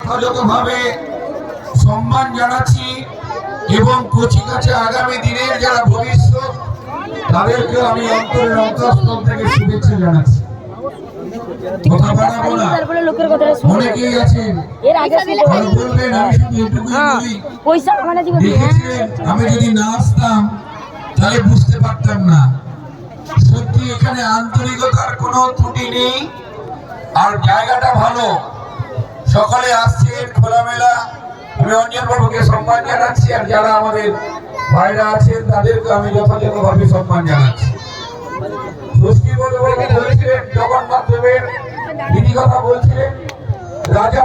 যথাযথভাবে সম্মান জানাচ্ছি এবং কচি কাছে আগামী দিনের যারা ভবিষ্যৎ তাদেরকে আমি অন্তরের অন্তঃস্থল থেকে শুভেচ্ছা জানাচ্ছি। কথা বাড়াবো না। অনেকেই আছেন বলবেন আমি শুধু এটুকুই হ্যাঁ মানে আমি যদি না আসতাম তাহলে বুঝতে পারতাম না। সত্যি এখানে আন্তরিকতার কোনো ত্রুটি নেই। আর জায়গাটা ভালো। সকলে আসছেন খোলামেলা। আমি অঞ্জন বাবুকে সম্মান জানাচ্ছি আর যারা আমাদের ভাইরা আছেন, তাদেরকে আমি যথাযথভাবে সম্মান জানাচ্ছি। জগন্নাথ দেবের, তিনি কথা রাজা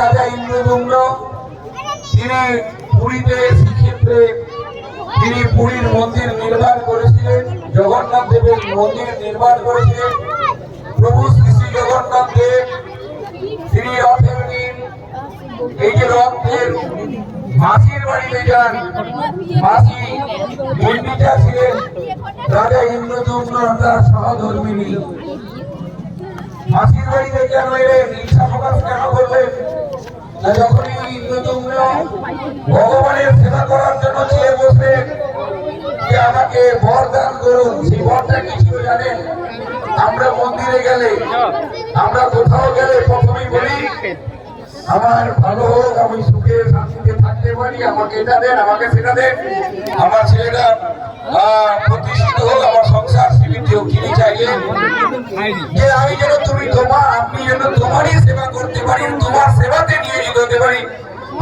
রাজা তিনি পুরীতে তিনি পুরীর মন্দির নির্মাণ করেছিলেন, জগন্নাথ দেবের মন্দির নির্মাণ করেছিলেন। প্রভু শ্রী শ্রী জগন্নাথ দেব তিনি রথের দিন, এই যে রথের মাসির বাড়িতে যান মাসি মন্দিরটা ছিলেন রাজা ইন্দ্রদুম্ন তার সহধর্মিনী। মাসির বাড়িতে কেন এলেন ইচ্ছা প্রকাশ কেন করলেন? যখনই ইন্দ্রদুম্ন ভগবানের সেবা করার জন্য চেয়ে বসলেন যে আমাকে বর দান করুন, সেই বরটা কি ছিল জানেন? আমরা মন্দিরে গেলে আমরা কোথাও গেলে প্রথমেই বলি আমার ভালো হোক আমি সুখে শান্তিতে থাকতে পারি আমাকে এটা দেন আমাকে সেটা দেন। আমার ছেলেটা প্রতিষ্ঠিত হোক আমার সংসার সীমিত হোক তিনি চাইলেন যে আমি যেন তুমি তোমার আপনি যেন তোমারই সেবা করতে পারি তোমার সেবাতে নিয়োজিত হতে পারি।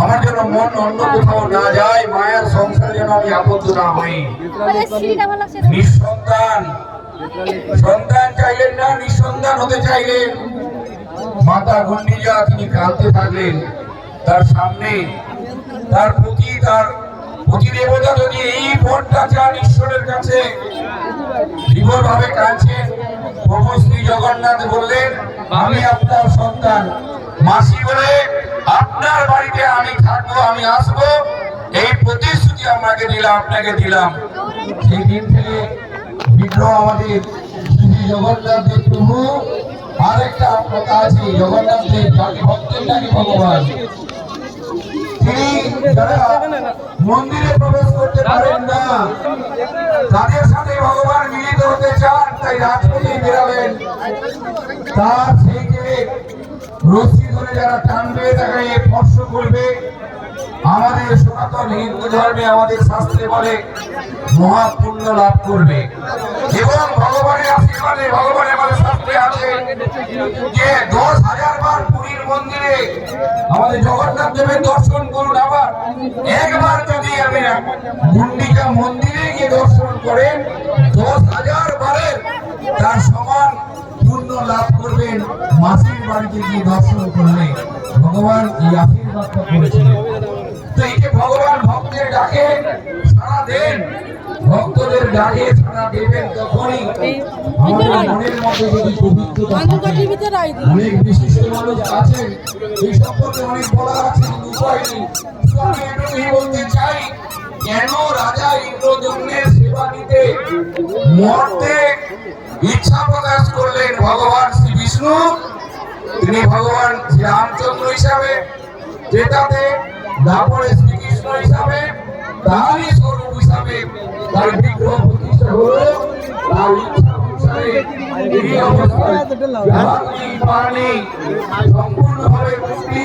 আমার যেন মন অন্য কোথাও না যায় মায়ের সংসার যেন আমি আবদ্ধ না হই নিঃসন্তান সন্তান চাইলেন না, নিঃসন্তান হতে চাইলেন মাতা গন্ডিজা তিনি কাঁদতে থাকলেন। তার সামনে, তার প্রতি তার প্রতি দেবতা যদি এই চান ঈশ্বরের কাছে বিভোর ভাবে কাঁদছেন। প্রভু শ্রী জগন্নাথ বললেন, আমি আপনার সন্তান। মাসি বলে, আপনার বাড়িতে আমি থাকব, আমি আসব। এই প্রতিশ্রুতি আপনাকে দিলাম আপনাকে দিলাম। সেই দিন থেকে বিগ্রহ আমাদের শ্রী জগন্নাথ দেব প্রভু। আরেকটা কথা আছে, জগন্নাথ দেব যাকে ভক্তের নাকি ভগবান? মন্দিরে প্রবেশ করতে পারেন না, তাদের সাথে ভগবান মিলিত হতে চান, তাই রাজপথে বেরাবেন। তার সেই রশ্মি ধরে যারা টানবে, তাকে স্পর্শ করবে। আমাদের সনাতন হিন্দু ধর্মে আমাদের শাস্ত্রে বলে মহাপুণ্য লাভ করবে। এবং ভগবানের আশীর্বাদে ভগবানের আমাদের শাস্ত্রে আছে যে দশ হাজার বার পুরীর মন্দিরে আমাদের জগন্নাথ দেবের দর্শন করুন আবার। একবার যদি আমি গুন্ডিকা মন্দিরে গিয়ে দর্শন করেন, দশ হাজার বারের তার সমান পুণ্য লাভ করবেন মাসির বাড়িতে গিয়ে দর্শন করলে। ভগবান এই আশীর্বাদটা করেছিলেন। তো এই যে ভগবান ভক্তের ডাকে সারা দেন। ভক্তদের ডাকে সারা দেবেন তখনই। আমাদের মনের মধ্যে যদি পবিত্রতা অনেক বিশিষ্ট মানুষ আছেন। এই সম্পর্কে অনেক আছে উপায় নেই। আমি এটুকুই বলতে চাই কেন রাজা ইন্দ্রদম্নের সেবা নিতে মরতে ইচ্ছা প্রকাশ করলেন ভগবান শ্রী বিষ্ণু? তিনি ভগবান শ্রী রামচন্দ্র হিসাবে যেটাতে তারপরে শ্রীকৃষ্ণ হিসাবে তারই স্বরূপ হিসাবে তার বিগ্রহ প্রতিষ্ঠা হলো তার ইচ্ছা অনুসারে এই অবস্থায় জাতি, সম্পূর্ণভাবে মুক্তি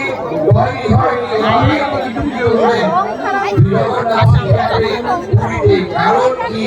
তৈরি হয়নি আমি কারণ কি?